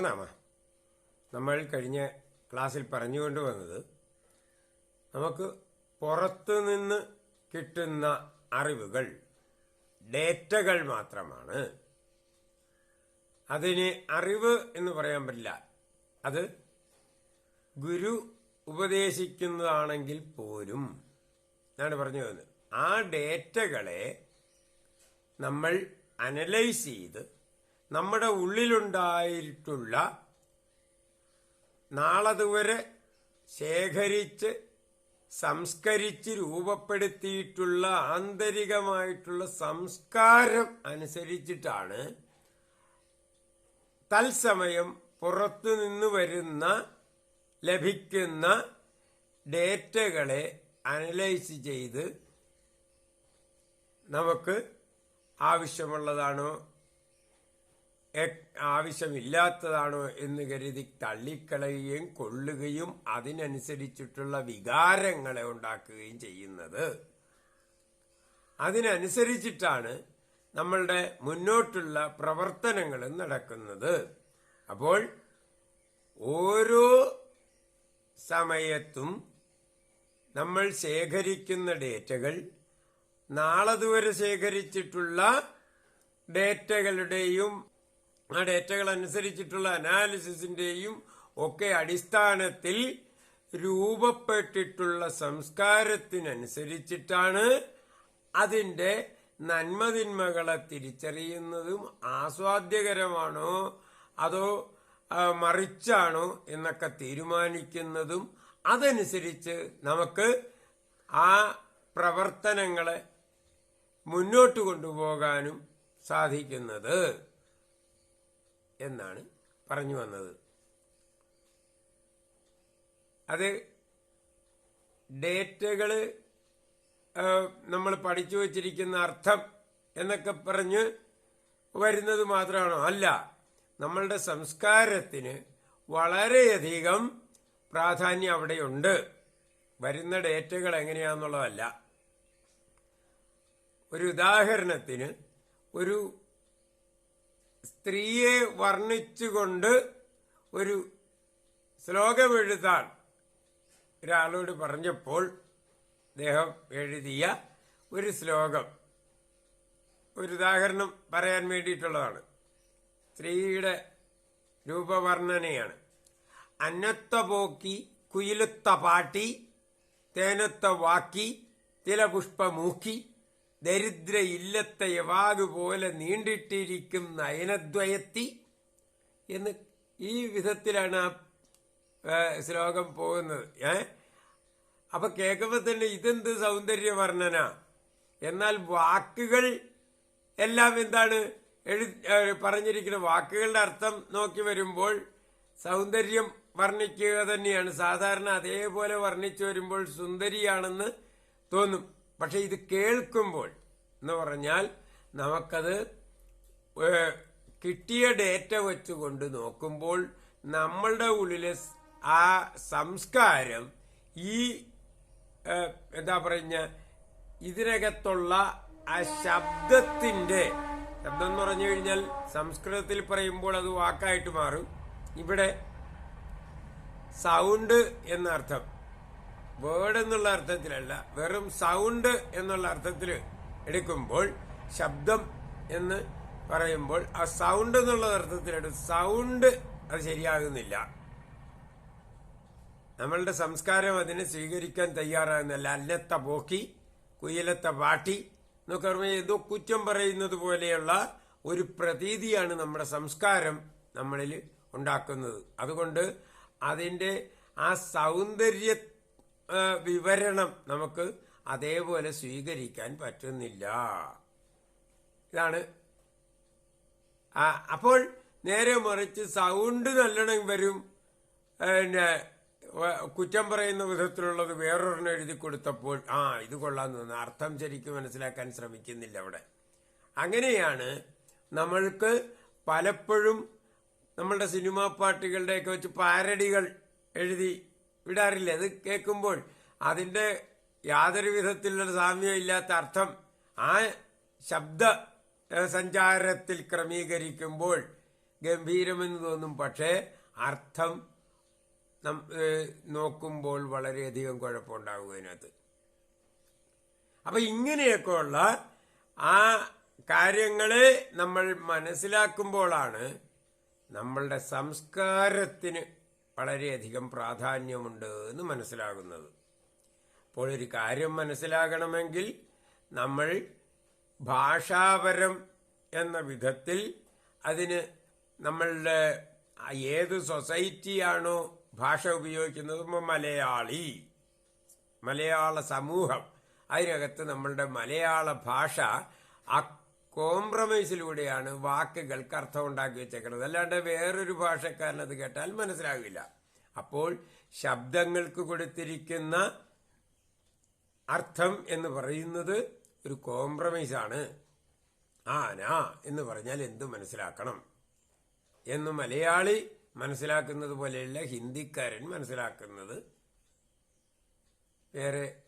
നമോ നമ്മൾ കഴിഞ്ഞ ക്ലാസ്സിൽ പറഞ്ഞുകൊണ്ട് വന്നത് നമുക്ക് പുറത്തു നിന്ന് കിട്ടുന്ന അറിവുകൾ ഡേറ്റകൾ മാത്രമാണ്. അതിന് അറിവ് എന്ന് പറയാൻ പറ്റില്ല. അത് ഗുരു ഉപദേശിക്കുന്നതാണെങ്കിൽ പോലും എന്നാണ് പറഞ്ഞു വന്നത് ആ ഡേറ്റകളെ നമ്മൾ അനലൈസ് ചെയ്ത് നമ്മുടെ ഉള്ളിലുണ്ടായിട്ടുള്ള നാളതുവരെ ശേഖരിച്ച് സംസ്കരിച്ച് രൂപപ്പെടുത്തിയിട്ടുള്ള ആന്തരികമായിട്ടുള്ള സംസ്കാരം അനുസരിച്ചിട്ടാണ് തത്സമയം പുറത്തു നിന്ന് വരുന്ന ലഭിക്കുന്ന ഡേറ്റകളെ അനലൈസ് ചെയ്ത് നമുക്ക് ആവശ്യമുള്ളതാണോ ആവശ്യമില്ലാത്തതാണോ എന്ന് കരുതി തള്ളിക്കളയുകയും കൊള്ളുകയും അതിനനുസരിച്ചിട്ടുള്ള വികാരങ്ങളെ ഉണ്ടാക്കുകയും ചെയ്യുന്നത്. അതിനനുസരിച്ചിട്ടാണ് നമ്മളുടെ മുന്നോട്ടുള്ള പ്രവർത്തനങ്ങൾ നടക്കുന്നത്. അപ്പോൾ ഓരോ സമയത്തും നമ്മൾ ശേഖരിക്കുന്ന ഡേറ്റകൾ നാളതുവരെ ശേഖരിച്ചിട്ടുള്ള ഡേറ്റകളുടെയും ആ ഡേറ്റകൾ അനുസരിച്ചിട്ടുള്ള അനാലിസിസിന്റെയും ഒക്കെ അടിസ്ഥാനത്തിൽ രൂപപ്പെട്ടിട്ടുള്ള സംസ്കാരത്തിനനുസരിച്ചിട്ടാണ് അതിന്റെ നന്മതിന്മകളെ തിരിച്ചറിയുന്നതും ആസ്വാദ്യകരമാണോ അതോ മറിച്ചാണോ എന്നൊക്കെ തീരുമാനിക്കുന്നതും അതനുസരിച്ച് നമുക്ക് ആ പ്രവർത്തനങ്ങളെ മുന്നോട്ട് കൊണ്ടുപോകാനും സാധിക്കുന്നത്. എന്നാണ് പറഞ്ഞു വന്നത്. അത് ഡേറ്റകൾ നമ്മൾ പഠിച്ചു വച്ചിരിക്കുന്ന അർത്ഥം എന്നൊക്കെ പറഞ്ഞ് വരുന്നത് മാത്രമാണോ? അല്ല. നമ്മളുടെ സംസ്കാരത്തിന് വളരെയധികം പ്രാധാന്യം അവിടെയുണ്ട്. വരുന്ന ഡേറ്റകൾ എങ്ങനെയാണെന്നുള്ളതല്ല ഒരു ഉദാഹരണത്തിന് ഒരു സ്ത്രീയെ വർണിച്ചുകൊണ്ട് ഒരു ശ്ലോകം എഴുതാൻ ഒരാളോട് പറഞ്ഞപ്പോൾ അദ്ദേഹം എഴുതിയ ഒരു ശ്ലോകം. ഒരു ഉദാഹരണം പറയാൻ വേണ്ടിയിട്ടുള്ളതാണ്. സ്ത്രീയുടെ രൂപവർണനയാണ്. അന്നത്ത പോക്കി കുയിലുത്ത പാട്ടി തേനത്ത വാക്കി തിലപുഷ്പമൂക്കി ദരിദ്ര ഇല്ലത്തെ യവാഗ് പോലെ നീണ്ടിട്ടിരിക്കും നയനദ്വയത്തി എന്ന് ഈ വിധത്തിലാണ് ആ ശ്ലോകം പോകുന്നത്. ഏ? അപ്പൊ കേൾക്കുമ്പോ തന്നെ ഇതെന്ത് സൗന്ദര്യ വർണന എന്നാൽ വാക്കുകൾ എല്ലാം എന്താണ്? എഴു പറഞ്ഞിരിക്കുന്ന വാക്കുകളുടെ അർത്ഥം നോക്കി വരുമ്പോൾ സൗന്ദര്യം വർണിക്കുക തന്നെയാണ്. സാധാരണ അതേപോലെ വർണിച്ചു വരുമ്പോൾ സുന്ദരിയാണെന്ന് തോന്നും. പക്ഷെ ഇത് കേൾക്കുമ്പോൾ എന്ന് പറഞ്ഞാൽ നമുക്കത് കിട്ടിയ ഡേറ്റ വെച്ചുകൊണ്ട് നോക്കുമ്പോൾ നമ്മളുടെ ഉള്ളിലെ ആ സംസ്കാരം ഈ എന്താ പറഞ്ഞ ഇതിനകത്തുള്ള ആ ശബ്ദത്തിന്റെ ശബ്ദം എന്ന് പറഞ്ഞു കഴിഞ്ഞാൽ സംസ്കൃതത്തിൽ പറയുമ്പോൾ അത് വാക്കായിട്ട് മാറും. ഇവിടെ സൗണ്ട് എന്ന അർത്ഥം വേർഡ് എന്നുള്ള അർത്ഥത്തിലല്ല വെറും സൗണ്ട് എന്നുള്ള അർത്ഥത്തിൽ എടുക്കുമ്പോൾ ശബ്ദം എന്ന് പറയുമ്പോൾ ആ സൗണ്ട് എന്നുള്ള അർത്ഥത്തിലെടു സൗണ്ട് അത് ശരിയാകുന്നില്ല. നമ്മളുടെ സംസ്കാരം അതിനെ സ്വീകരിക്കാൻ തയ്യാറാകുന്നില്ല. അല്ലത്ത പോക്കി കുയിലത്ത പാട്ടി എന്നൊക്കെ പറയുമ്പോൾ ഏതോ കുറ്റം പറയുന്നത് പോലെയുള്ള ഒരു പ്രതീതിയാണ് നമ്മുടെ സംസ്കാരം നമ്മളിൽ ഉണ്ടാക്കുന്നത്. അതുകൊണ്ട് അതിന്റെ ആ സൗന്ദര്യ വിവരണം നമുക്ക് അതേപോലെ സ്വീകരിക്കാൻ പറ്റുന്നില്ല. ഇതാണ്. ആ, അപ്പോൾ നേരെ മറിച്ച് സൗണ്ട് നല്ലോണം വരും. പിന്നെ കുറ്റം പറയുന്ന വിധത്തിലുള്ളത് വേറൊരെണ്ണം എഴുതി കൊടുത്തപ്പോൾ ആ ഇത് കൊള്ളാൻ തോന്നുന്നു. അർത്ഥം ശരിക്കും മനസ്സിലാക്കാൻ ശ്രമിക്കുന്നില്ല അവിടെ. അങ്ങനെയാണ് നമ്മൾക്ക് പലപ്പോഴും നമ്മളുടെ സിനിമാ പാട്ടുകളുടെയൊക്കെ വെച്ച് പാരഡികൾ എഴുതി വിടാറില്ല. അത് കേൾക്കുമ്പോൾ അതിന്റെ യാതൊരു വിധത്തിലുള്ള സാമ്യം ഇല്ലാത്ത അർത്ഥം ആ ശബ്ദ സഞ്ചാരത്തിൽ ക്രമീകരിക്കുമ്പോൾ ഗംഭീരമെന്ന് തോന്നും. പക്ഷേ അർത്ഥം നോക്കുമ്പോൾ വളരെയധികം കുഴപ്പമുണ്ടാകും അതിനകത്ത്. ഇങ്ങനെയൊക്കെ ഇങ്ങനെയൊക്കെയുള്ള ആ കാര്യങ്ങളെ നമ്മൾ മനസ്സിലാക്കുമ്പോഴാണ് നമ്മളുടെ സംസ്കാരത്തിന് വളരെയധികം പ്രാധാന്യമുണ്ട് എന്ന് മനസ്സിലാകുന്നത്. അപ്പോൾ ഒരു കാര്യം മനസ്സിലാകണമെങ്കിൽ നമ്മൾ ഭാഷാപരം എന്ന വിധത്തിൽ അതിന് നമ്മളുടെ ഏത് സൊസൈറ്റിയാണോ ഭാഷ ഉപയോഗിക്കുന്നത് മലയാളി മലയാള സമൂഹം. അതിനകത്ത് നമ്മളുടെ മലയാള ഭാഷ കോംപ്രമൈസിലൂടെയാണ് വാക്കുകൾക്ക് അർത്ഥം ഉണ്ടാക്കി വെച്ചേക്കുന്നത്. അല്ലാണ്ട് വേറൊരു ഭാഷക്കാരൻ അത് കേട്ടാൽ മനസ്സിലാകില്ല. അപ്പോൾ ശബ്ദങ്ങൾക്ക് കൊടുത്തിരിക്കുന്ന അർത്ഥം എന്ന് പറയുന്നത് ഒരു കോംപ്രമൈസാണ്. ആന എന്ന് പറഞ്ഞാൽ എന്തു മനസ്സിലാക്കണം? എന്ന് മലയാളി മനസ്സിലാക്കുന്നത് പോലെയല്ല ഹിന്ദിക്കാരൻ മനസ്സിലാക്കുന്നത്. വേറെ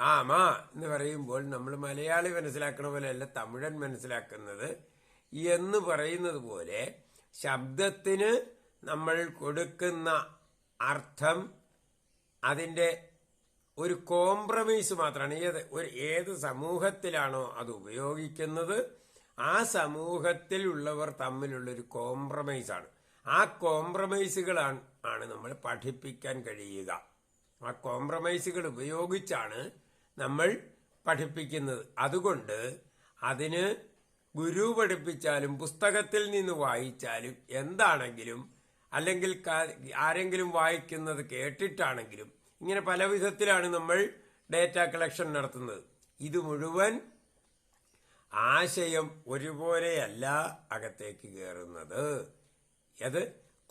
ആമ എന്ന് പറയുമ്പോൾ നമ്മൾ മലയാളി മനസ്സിലാക്കണ പോലെയല്ല തമിഴൻ മനസ്സിലാക്കുന്നത്. എന്ന് പറയുന്നത് പോലെ ശബ്ദത്തിന് നമ്മൾ കൊടുക്കുന്ന അർത്ഥം അതിന്റെ ഒരു കോംപ്രമൈസ് മാത്രമാണ്. ഏത് ഒരു ഏത് സമൂഹത്തിലാണോ അത് ഉപയോഗിക്കുന്നത് ആ സമൂഹത്തിൽ ഉള്ളവർ തമ്മിലുള്ള ഒരു കോംപ്രമൈസ് ആണ്. ആ കോംപ്രമൈസുകളാണ് ആണ് നമ്മൾ പഠിപ്പിക്കാൻ കഴിയുക. ആ കോംപ്രമൈസുകൾ ഉപയോഗിച്ചാണ് നമ്മൾ പഠിപ്പിക്കുന്നത്. അതുകൊണ്ട് അതിന് ഗുരു പഠിപ്പിച്ചാലും പുസ്തകത്തിൽ നിന്ന് വായിച്ചാലും എന്താണെങ്കിലും അല്ലെങ്കിൽ ആരെങ്കിലും വായിക്കുന്നത് കേട്ടിട്ടാണെങ്കിലും ഇങ്ങനെ പല വിധത്തിലാണ് നമ്മൾ ഡേറ്റ കളക്ഷൻ നടത്തുന്നത്. ഇത് മുഴുവൻ ആശയം ഒരുപോലെയല്ല അകത്തേക്ക് കയറുന്നത് അത്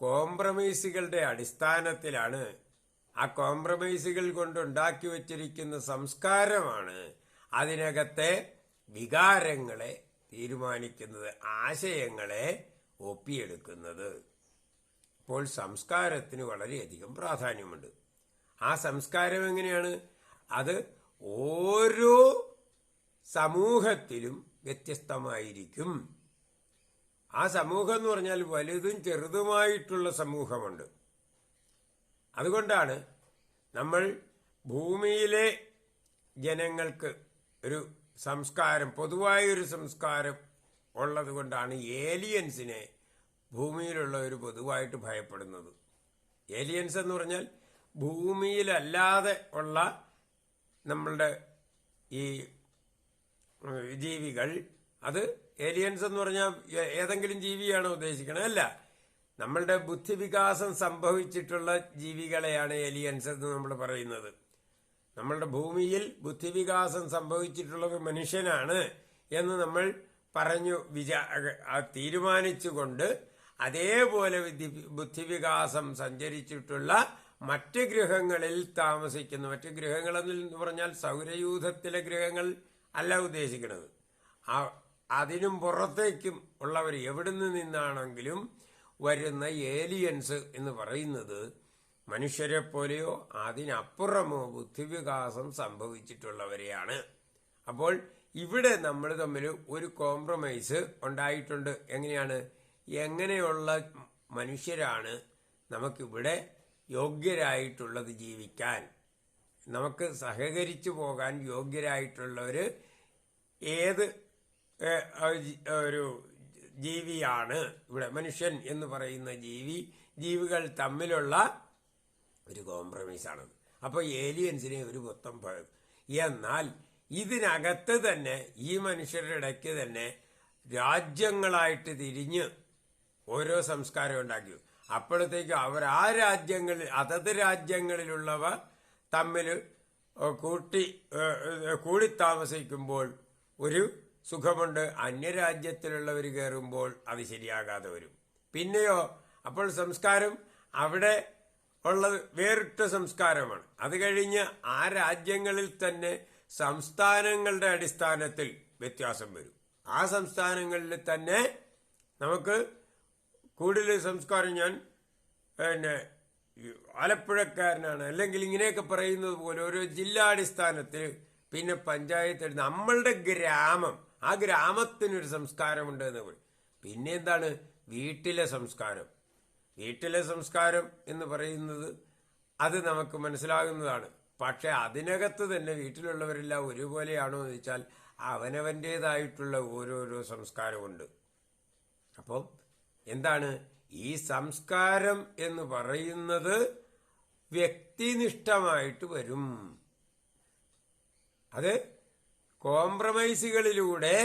കോംപ്രമൈസുകളുടെ അടിസ്ഥാനത്തിലാണ് ആ കോംപ്രമൈസുകൾ കൊണ്ട് ഉണ്ടാക്കി വച്ചിരിക്കുന്ന സംസ്കാരമാണ് അതിനകത്തെ വികാരങ്ങളെ തീരുമാനിക്കുന്നത് ആശയങ്ങളെ ഒപ്പിയെടുക്കുന്നത്. അപ്പോൾ സംസ്കാരത്തിന് വളരെയധികം പ്രാധാന്യമുണ്ട്. ആ സംസ്കാരം എങ്ങനെയാണ്? അത് ഓരോ സമൂഹത്തിലും വ്യത്യസ്തമായിരിക്കും. ആ സമൂഹം എന്ന് പറഞ്ഞാൽ വലുതും ചെറുതുമായിട്ടുള്ള സമൂഹമുണ്ട്. അതുകൊണ്ടാണ് നമ്മൾ ഭൂമിയിലെ ജനങ്ങൾക്ക് ഒരു സംസ്കാരം പൊതുവായൊരു സംസ്കാരം ഉള്ളതുകൊണ്ടാണ് ഏലിയൻസിനെ ഭൂമിയിലുള്ളവർ പൊതുവായിട്ട് ഭയപ്പെടുന്നത്. ഏലിയൻസ് എന്ന് പറഞ്ഞാൽ ഭൂമിയിലല്ലാതെ ഉള്ള നമ്മളുടെ ഈ ജീവികൾ. അത് ഏലിയൻസ് എന്ന് പറഞ്ഞാൽ ഏതെങ്കിലും ജീവിയാണോ ഉദ്ദേശിക്കണത്? അല്ല. നമ്മളുടെ ബുദ്ധിവികാസം സംഭവിച്ചിട്ടുള്ള ജീവികളെയാണ് എലിയൻസ് എന്ന് നമ്മൾ പറയുന്നത്. നമ്മളുടെ ഭൂമിയിൽ ബുദ്ധിവികാസം സംഭവിച്ചിട്ടുള്ളത് മനുഷ്യനാണ് എന്ന് നമ്മൾ പറഞ്ഞു വിചാ തീരുമാനിച്ചുകൊണ്ട് അതേപോലെ ബുദ്ധിവികാസം സഞ്ചരിച്ചിട്ടുള്ള മറ്റ് ഗ്രഹങ്ങളിൽ താമസിക്കുന്നു മറ്റ് ഗ്രഹങ്ങളെന്ന് പറഞ്ഞാൽ സൗരയൂഥത്തിലെ ഗ്രഹങ്ങൾ അല്ല ഉദ്ദേശിക്കുന്നത്. അതിനും പുറത്തേക്കും ഉള്ളവർ എവിടുന്ന് നിന്നാണെങ്കിലും വരുന്ന ഏലിയൻസ് എന്ന് പറയുന്നത് മനുഷ്യരെ പോലെയോ അതിനപ്പുറമോ ബുദ്ധിവികാസം സംഭവിച്ചിട്ടുള്ളവരെയാണ്. അപ്പോൾ ഇവിടെ നമ്മൾ തമ്മിൽ ഒരു കോംപ്രമൈസ് ഉണ്ടായിട്ടുണ്ട്. എങ്ങനെയാണ്? എങ്ങനെയുള്ള മനുഷ്യരാണ് നമുക്കിവിടെ യോഗ്യരായിട്ടുള്ളത് ജീവിക്കാൻ? നമുക്ക് സഹകരിച്ചു പോകാൻ യോഗ്യരായിട്ടുള്ളവർ ഏത് ഒരു ജീവിയാണ്. ഇവിടെ മനുഷ്യൻ എന്ന് പറയുന്ന ജീവി ജീവികൾ തമ്മിലുള്ള ഒരു കോംപ്രമൈസാണ് അപ്പോൾ അപ്പൊ ഏലിയൻസിനെ ഒരു മൊത്തം എന്നാൽ ഇതിനകത്ത് തന്നെ ഈ മനുഷ്യരുടെ ഇടയ്ക്ക് തന്നെ രാജ്യങ്ങളായിട്ട് തിരിഞ്ഞ് ഓരോ സംസ്കാരം ഉണ്ടാക്കി. അപ്പോഴത്തേക്കും അവർ ആ രാജ്യങ്ങളിൽ അതത് രാജ്യങ്ങളിലുള്ളവ തമ്മിൽ കൂട്ടി കൂടി താമസിക്കുമ്പോൾ ഒരു സുഖമുണ്ട്. അന്യരാജ്യത്തിലുള്ളവർ കയറുമ്പോൾ അത് ശരിയാകാതെ വരും. പിന്നെയോ അപ്പോൾ സംസ്കാരം അവിടെ ഉള്ളത് വേറിട്ട സംസ്കാരമാണ്. അത് കഴിഞ്ഞ് ആ രാജ്യങ്ങളിൽ തന്നെ സംസ്ഥാനങ്ങളുടെ അടിസ്ഥാനത്തിൽ വ്യത്യാസം വരും. ആ സംസ്ഥാനങ്ങളിൽ തന്നെ നമുക്ക് കൂടുതൽ സംസ്കാരം ഞാൻ പിന്നെ ആലപ്പുഴക്കാരനാണ്. അല്ലെങ്കിൽ ഇങ്ങനെയൊക്കെ പറയുന്നത് പോലെ ഓരോ ജില്ലാടിസ്ഥാനത്തിൽ പിന്നെ പഞ്ചായത്ത് നമ്മളുടെ ഗ്രാമം ആ ഗ്രാമത്തിനൊരു സംസ്കാരമുണ്ട് എന്ന് പറയും. പിന്നെ എന്താണ് വീട്ടിലെ സംസ്കാരം. വീട്ടിലെ സംസ്കാരം എന്ന് പറയുന്നത് അത് നമുക്ക് മനസ്സിലാകുന്നതാണ്. പക്ഷെ അതിനകത്ത് തന്നെ വീട്ടിലുള്ളവരെല്ലാം ഒരുപോലെയാണോ എന്ന് വെച്ചാൽ അവനവന്റേതായിട്ടുള്ള ഓരോരോ സംസ്കാരമുണ്ട്. അപ്പം എന്താണ്? ഈ സംസ്കാരം എന്ന് പറയുന്നത് വ്യക്തിനിഷ്ഠമായിട്ട് വരും. അത് കോംപ്രമൈസുകളിലൂടെ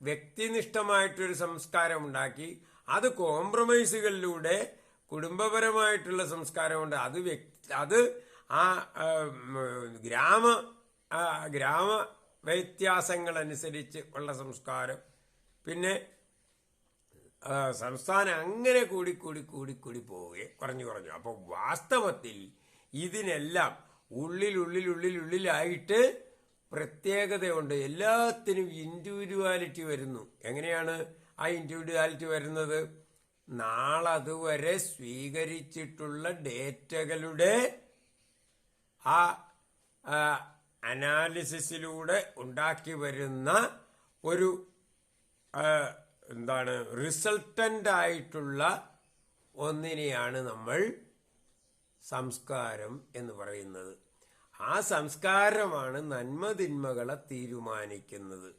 വ്യക്തിനിഷ്ഠമായിട്ടൊരു സംസ്കാരം ഉണ്ടാക്കി അത് കോംപ്രമൈസുകളിലൂടെ കുടുംബപരമായിട്ടുള്ള സംസ്കാരമുണ്ട്. അത് വ്യക്തി അത് ആ ഗ്രാമ ഗ്രാമ വ്യത്യാസങ്ങൾ അനുസരിച്ച് ഉള്ള സംസ്കാരം. പിന്നെ സംസ്ഥാനം അങ്ങനെ കൂടി കൂടി കൂടി കൂടി പോവുകയും കുറഞ്ഞു കുറഞ്ഞു. അപ്പോൾ വാസ്തവത്തിൽ ഇതിനെല്ലാം ഉള്ളിലുള്ളിലുള്ളിലുള്ളിലായിട്ട് പ്രത്യേകതയുണ്ട്. എല്ലാത്തിനും ഇൻഡിവിജ്വാലിറ്റി വരുന്നു. എങ്ങനെയാണ് ആ ഇൻഡിവിജ്വാലിറ്റി വരുന്നത്? നാളതുവരെ സ്വീകരിച്ചിട്ടുള്ള ഡേറ്റകളുടെ ആ അനാലിസിസിലൂടെ ഉണ്ടാക്കി വരുന്ന ഒരു എന്താണ് റിസൾട്ടന്റ് ആയിട്ടുള്ള ഒന്നിനെയാണ് നമ്മൾ സംസ്കാരം എന്ന് പറയുന്നത്. ആ സംസ്കാരമാണ് നന്മതിന്മകളെ തീരുമാനിക്കുന്നത്.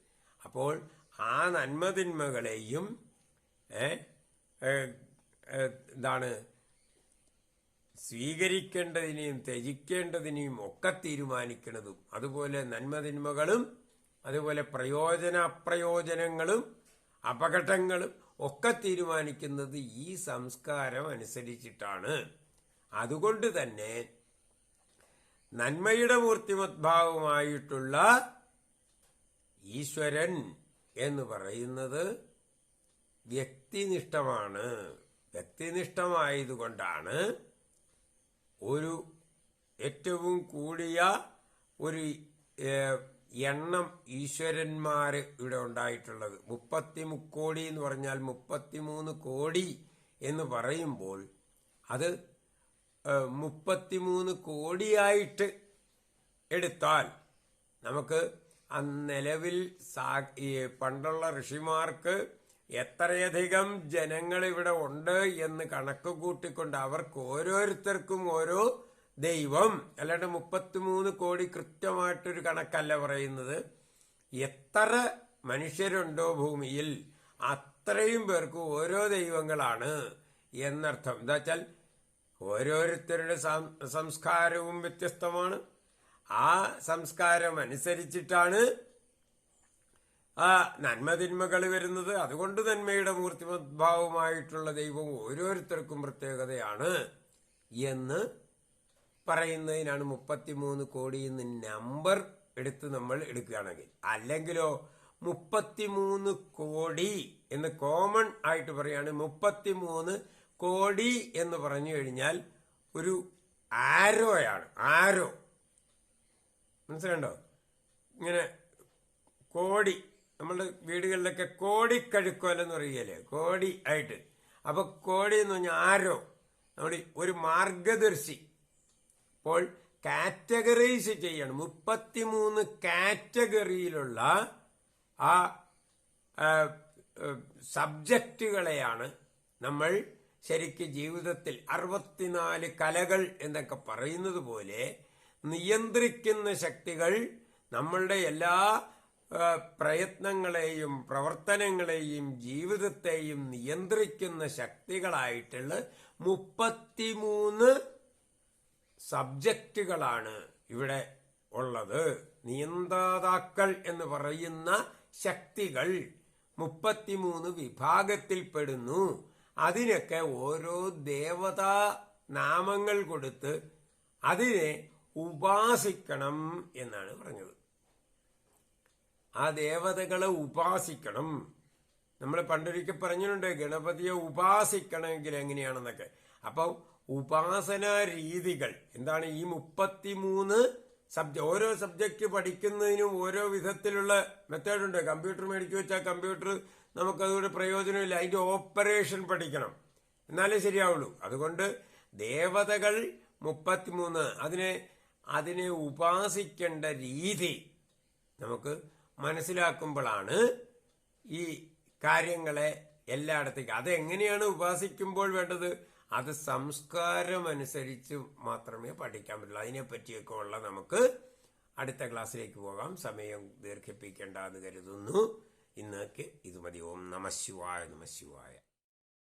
അപ്പോൾ ആ നന്മതിന്മകളെയും എന്താണ് സ്വീകരിക്കേണ്ടതിനെയും ത്യജിക്കേണ്ടതിനെയും ഒക്കെ തീരുമാനിക്കുന്നതും അതുപോലെ നന്മതിന്മകളും അതുപോലെ പ്രയോജന അപ്രയോജനങ്ങളും അപകടങ്ങളും ഒക്കെ തീരുമാനിക്കുന്നത് ഈ സംസ്കാരം അനുസരിച്ചിട്ടാണ്. അതുകൊണ്ട് തന്നെ നന്മയുടെ മൂർത്തിമദ്ഭാവമായിട്ടുള്ള ഈശ്വരൻ എന്ന് പറയുന്നത് വ്യക്തിനിഷ്ഠമാണ്. വ്യക്തിനിഷ്ഠമായതുകൊണ്ടാണ് ഒരു ഏറ്റവും കൂടിയ ഒരു എണ്ണം ഈശ്വരന്മാർ ഇവിടെ ഉണ്ടായിട്ടുള്ളത്. മുപ്പത്തി മുക്കോടി എന്ന് പറഞ്ഞാൽ മുപ്പത്തിമൂന്ന് കോടി എന്ന് പറയുമ്പോൾ അത് മുപ്പത്തിമൂന്ന് കോടിയായിട്ട് എടുത്താൽ നമുക്ക് ആ നിലവിൽ സാ- പണ്ടുള്ള ഋഷിമാർക്ക് എത്രയധികം ജനങ്ങൾ ഇവിടെ ഉണ്ട് എന്ന് കണക്ക് കൂട്ടിക്കൊണ്ട് അവർക്ക് ഓരോരുത്തർക്കും ഓരോ ദൈവം. അല്ലാണ്ട് മുപ്പത്തിമൂന്ന് കോടി കൃത്യമായിട്ടൊരു കണക്കല്ല പറയുന്നത്. എത്ര മനുഷ്യരുണ്ടോ ഭൂമിയിൽ അത്രയും പേർക്ക് ഓരോ ദൈവങ്ങളാണ് എന്നർത്ഥം. എന്താ വെച്ചാൽ ഓരോരുത്തരുടെ സംസ്കാരവും വ്യത്യസ്തമാണ്. ആ സംസ്കാരം അനുസരിച്ചിട്ടാണ് ആ നന്മതിന്മകൾ വരുന്നത്. അതുകൊണ്ട് നന്മയുടെ മൂർത്തിമദ്ഭാവമായിട്ടുള്ള ദൈവം ഓരോരുത്തർക്കും പ്രത്യേകതയാണ് എന്ന് പറയുന്നതിനാണ് മുപ്പത്തിമൂന്ന് കോടി എന്ന് നമ്പർ എടുത്ത് നമ്മൾ എടുക്കുകയാണെങ്കിൽ. അല്ലെങ്കിലോ മുപ്പത്തിമൂന്ന് കോടി എന്ന് കോമൺ ആയിട്ട് പറയാണ് മുപ്പത്തിമൂന്ന് കോടി എന്ന് പറഞ്ഞു കഴിഞ്ഞാൽ ഒരു ആരോയാണ്. ആരോ. മനസ്സിലുണ്ടോ ഇങ്ങനെ കോടി നമ്മുടെ വീടുകളിലൊക്കെ കോടിക്കഴുക്കോലെന്ന് പറയുകയല്ലേ? കോടി ആയിട്ട്. അപ്പൊ കോടി എന്ന് പറഞ്ഞാൽ ആരോ. നമ്മുടെ ഒരു മാർഗദർശി. അപ്പോൾ കാറ്റഗറൈസ് ചെയ്യണം. മുപ്പത്തിമൂന്ന് കാറ്റഗറിയിലുള്ള ആ, സബ്ജക്റ്റുകളെയാണ് നമ്മൾ ശരിക്ക് ജീവിതത്തിൽ അറുപത്തിനാല് കലകൾ എന്നൊക്കെ പറയുന്നത് പോലെ നിയന്ത്രിക്കുന്ന ശക്തികൾ നമ്മളുടെ എല്ലാ പ്രയത്നങ്ങളെയും പ്രവർത്തനങ്ങളെയും ജീവിതത്തെയും നിയന്ത്രിക്കുന്ന ശക്തികളായിട്ടുള്ള മുപ്പത്തിമൂന്ന് സബ്ജക്റ്റുകളാണ് ഇവിടെ ഉള്ളത്. നിയന്താതാക്കൾ എന്ന് പറയുന്ന ശക്തികൾ മുപ്പത്തിമൂന്ന് വിഭാഗത്തിൽപ്പെടുന്നു അതിനൊക്കെ ഓരോ ദേവതാ നാമങ്ങൾ കൊടുത്ത് അതിനെ ഉപാസിക്കണം എന്നാണ് പറഞ്ഞത്. ആ ദേവതകളെ ഉപാസിക്കണം. നമ്മൾ പണ്ടൊരിക്കൽ പറഞ്ഞിട്ടുണ്ട് ഗണപതിയെ ഉപാസിക്കണമെങ്കിൽ എങ്ങനെയാണെന്നൊക്കെ. അപ്പൊ ഉപാസനാ രീതികൾ എന്താണ് ഈ മുപ്പത്തിമൂന്ന് സബ്ജ ഓരോ സബ്ജക്റ്റ് പഠിക്കുന്നതിനും ഓരോ വിധത്തിലുള്ള മെത്തേഡുണ്ട് കമ്പ്യൂട്ടർ മേടിച്ചു വെച്ചാൽ കമ്പ്യൂട്ടർ നമുക്കതുകൊണ്ട് പ്രയോജനമില്ല. അതിന്റെ ഓപ്പറേഷൻ പഠിക്കണം. എന്നാലേ ശരിയാവുള്ളൂ. അതുകൊണ്ട് ദേവതകൾ മുപ്പത്തിമൂന്ന് അതിനെ അതിനെ ഉപാസിക്കേണ്ട രീതി നമുക്ക് മനസ്സിലാക്കുമ്പോഴാണ് ഈ കാര്യങ്ങളെ എല്ലായിടത്തേക്കും. അതെങ്ങനെയാണ് ഉപാസിക്കുമ്പോൾ വേണ്ടത്? അത് സംസ്കാരം അനുസരിച്ച് മാത്രമേ പഠിക്കാൻ പറ്റുള്ളൂ. അതിനെപ്പറ്റിയൊക്കെ ഉള്ള നമുക്ക് അടുത്ത ക്ലാസ്സിലേക്ക് പോകാം. സമയം ദീർഘിപ്പിക്കേണ്ട എന്ന് കരുതുന്നു. ഇന്നേക്ക് ഇത് മതി. ഓം നമശിവായ നമശിവായ നമ ശിവായ.